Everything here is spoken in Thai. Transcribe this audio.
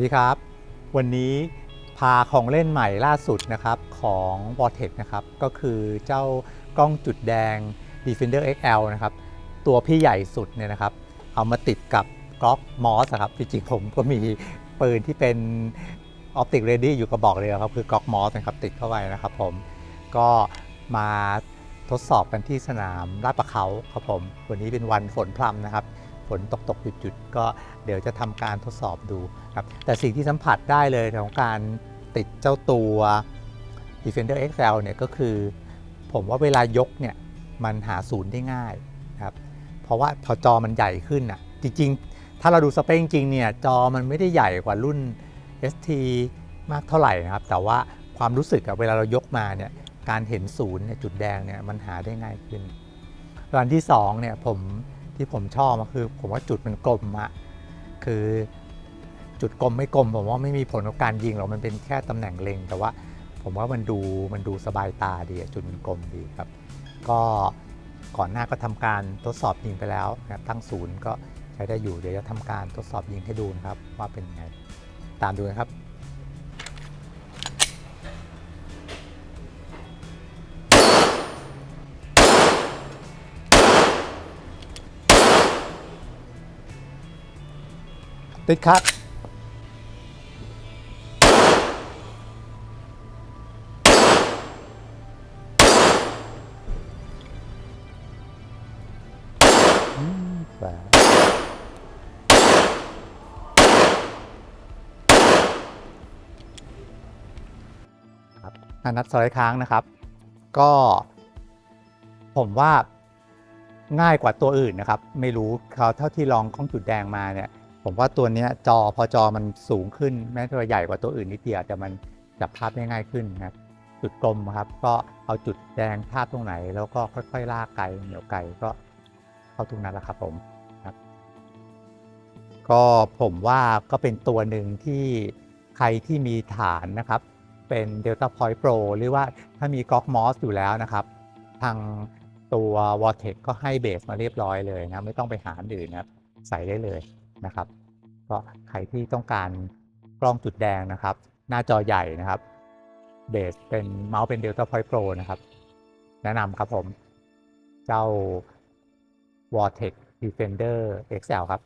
ดีครับ วันนี้พาของเล่นใหม่ล่าสุดนะครับของ v o r t e x นะครับก็คือเจ้ากล้องจุดแดง Defender XL นะครับตัวพี่ใหญ่สุดเนี่ยนะครับ เอามาติดกับกล็อกมอสครับจริงๆผมก็มีปืนที่เป็นออปติกเรดี้อยู่กระบอกเลยครับคือกล็อกมอสนะครับติดเข้าไปนะครับผมก็มาทดสอบกันที่สนามลาดประเขาครับผม วันนี้เป็นวันฝนพรำนะครับ ฝนตกตกๆหยุดก็เดี๋ยวจะทำการทดสอบดูครับแต่สิ่งที่สัมผัสได้เลยของการติดเจ้าตัว Defender XL เนี่ยก็คือ ผมว่าเวลายกเนี่ยมันหาศูนย์ได้ง่ายครับเพราะว่าพอจอมันใหญ่ขึ้นอะจริงๆ ถ้าเราดูสเปคจริงเนี่ยจอมันไม่ได้ใหญ่กว่ารุ่น ST มากเท่าไหร่นะครับ แต่ว่าความรู้สึกอะเวลาเรายกมาเนี่ยการเห็นศูนย์เนี่ยจุดแดงเนี่ยมันหาได้ง่ายขึ้นอันที่สองเนี่ยผม ที่ผมชอบก็คือ ผมว่าจุดมันกลมอะคือจุดกลมไม่กลมผมว่าไม่มีผลกับการยิงหรอกมันเป็นแค่ตำแหน่งเล็ง แต่ว่าผมว่ามันดูมันดูสบายตาดีจุดมันกลมดีครับ ก็ก่อนหน้าก็ทำการทดสอบยิงไปแล้วนะครับตั้งศูนย์ก็ใช้ได้อยู่เดี๋ยวจะทำการทดสอบยิงให้ดูนะครับว่าเป็นไง ตามดูนะครับ ติดครับอืมแปลครับนัดสไลด์ค้างนะครับ ก็ ผมว่าง่ายกว่าตัวอื่นนะครับ ไม่รู้เขาเท่าที่ลองข้องจุดแดงมาเนี่ย ผมว่าตัวนี้จอพอจอมันสูงขึ้น แม้จะใหญ่กว่าตัวอื่นนิดเดียวแต่มันจับภาพได้ง่ายขึ้นนะครับจุดกลมครับ ก็เอาจุดแดงภาพตรงไหน แล้วก็ค่อยๆลากไกลเหนียวไกลก็เข้าตรงนั้นแหละครับผมครับ ก็ผมว่าก็เป็นตัวหนึ่งที่ใครที่มีฐานนะครับ เป็น Delta Point Pro หรือว่าถ้ามี g o g Moss อยู่แล้วนะครับ ทางตัว Vortex ก็ให้เบสมาเรียบร้อยเลยนะ ไม่ต้องไปหาอื่นนะใส่ได้เลย นะครับก็ใครที่ต้องการกล้องจุดแดงนะครับ หน้าจอใหญ่นะครับเบสเป็นเมาส์เป็น Delta Point Pro นะครับ แนะนำครับผม เจ้า Vortex Defender XL ครับ